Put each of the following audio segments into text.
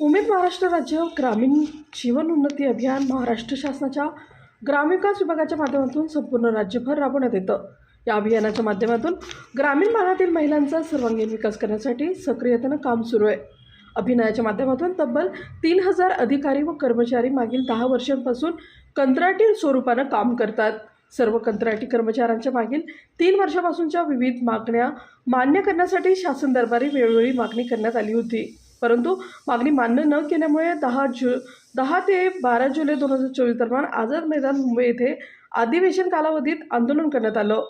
उमेद महाराष्ट्र राज्य ग्रामीण जीवन उन्नती अभियान महाराष्ट्र शासनाच्या ग्रामविकास विभागाच्या माध्यमातून संपूर्ण राज्यभर राबवण्यात येतं. या अभियानाच्या माध्यमातून ग्रामीण भागातील महिलांचा सर्वांगीण विकास करण्यासाठी सक्रियतेनं काम सुरू आहे. अभिनयाच्या माध्यमातून तब्बल तीन हजार अधिकारी व कर्मचारी मागील दहा वर्षांपासून कंत्राटी स्वरूपानं काम करतात. सर्व कंत्राटी कर्मचाऱ्यांच्या मागील तीन वर्षापासूनच्या विविध मागण्या मान्य करण्यासाठी शासन दरबारी वेळोवेळी मागणी करण्यात आली होती. परंतु मागणी मान्य न केल्यामुळे दहा जु दहा ते बारा जुलै दोन हजार चोवीस दरम्यान आझाद मैदान मुंबई येथे अधिवेशन कालावधीत आंदोलन करण्यात आलं.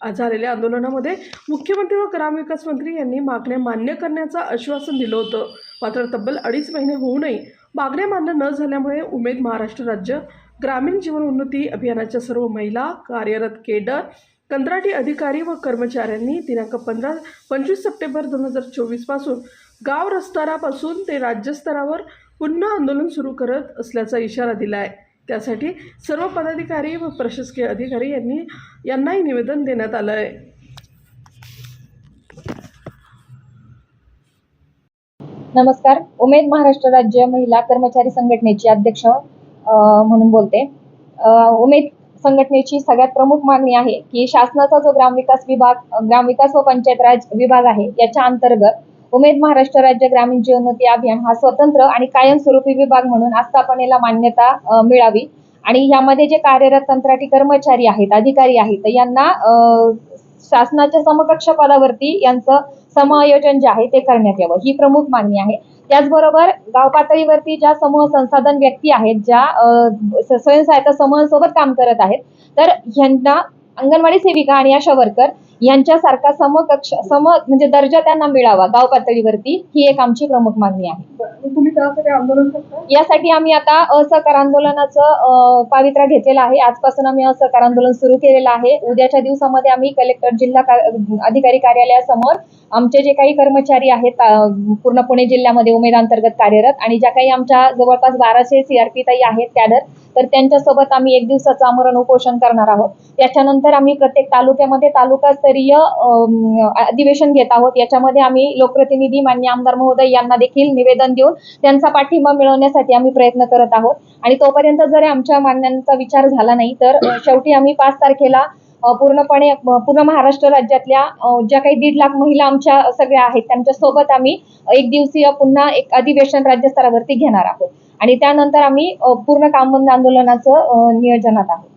झालेल्या आंदोलनामध्ये मुख्यमंत्री व ग्रामविकास मंत्री यांनी मागण्या मान्य करण्याचं आश्वासन दिलं होतं. मात्र तब्बल अडीच महिने होऊनही मागण्या मान्य न झाल्यामुळे उमेद महाराष्ट्र राज्य ग्रामीण जीवन उन्नती अभियानाच्या सर्व महिला कार्यरत केडर कंत्राटी अधिकारी व कर्मचाऱ्यांनी दिनांक पंधरा पंचवीस सप्टेंबर दोन हजार चोवीसपासून गाव रस्तारापासून ते राज्यस्तरावर पुन्हा आंदोलन सुरू करत असल्याचा इशारा दिला आहे त्यासाठी सर्व पदाधिकारी व प्रशासकीय अधिकारी यांनी यांनाही निवेदन देण्यात आलं आहे नमस्कार. उमेद महाराष्ट्र राज्य महिला कर्मचारी संघटनेची अध्यक्ष म्हणून बोलते. उमेद संघटनेची सगळ्यात प्रमुख मागणी आहे की शासनाचा जो ग्रामविकास विभाग ग्रामविकास व पंचायत राज विभाग आहे याच्या अंतर्गत उमेद महाराष्ट्र राज्य ग्रामीण जीवनोन्नती अभियान हा स्वतंत्र आणि कायमस्वरूपी विभाग म्हणून आस्थापनेला मान्यता मिळावी. आणि यामध्ये जे कार्यरत कंत्राटी कर्मचारी आहेत अधिकारी आहेत यांना शासनाच्या समकक्ष पदावरती यांचं समायोजन जे आहे ते करण्यात यावं ही प्रमुख मागणी आहे. त्याचबरोबर गाव पातळीवरती ज्या समूह संसाधन व्यक्ती आहेत ज्या स्वयंसहायता समूहांसोबत काम करत आहेत तर ह्यांना अंगणवाडी सेविका आणि आशा वर्कर यांच्यासारखा समकक्ष सम म्हणजे दर्जा त्यांना मिळावा गाव पातळीवरती ही एक आमची प्रमुख मागणी आहे. तुम्ही त्यासाठी आंदोलन करता? यासाठी आम्ही आता असहकार आंदोलनाचं अ, पावित्र्य घेतलेलं आहे. आजपासून आम्ही असहकार आंदोलन सुरू केलेलं आहे. उद्याच्या दिवसामध्ये आम्ही कलेक्टर जिल्हा का- अधिकारी कार्यालयासमोर आमचे जे काही कर्मचारी आहेत पूर्ण पुणे जिल्ह्यामध्ये उमेद अंतर्गत कार्यरत आणि ज्या काही आमच्या जवळपास बाराशे सीआरपी ताई आहेत कॅडर तर त्यांच्यासोबत आम्ही एक दिवसाचं आमरण उपोषण करणार आहोत. त्याच्यानंतर आम्ही प्रत्येक तालुक्यामध्ये तालुकास्तरीय अम, अधिवेशन घेत आहोत. याच्यामध्ये आम्ही लोकप्रतिनिधी मान्य आमदार महोदय यांना देखील निवेदन देऊन त्यांचा पाठिंबा मिळवण्यासाठी आम्ही प्रयत्न करत आहोत. आणि तोपर्यंत जर आमच्या मागण्यांचा विचार झाला नाही तर शेवटी आम्ही पाच तारखेला पूर्णपणे पूर्ण महाराष्ट्र राज्यातल्या ज्या काही दीड लाख महिला आमच्या सगळ्या आहेत त्यांच्यासोबत आम्ही एक दिवसीय पुन्हा एक अधिवेशन राज्यस्तरावरती घेणार आहोत. आणि त्यानंतर आम्ही पूर्ण काम बंद आंदोलनाचं नियोजनात आहोत.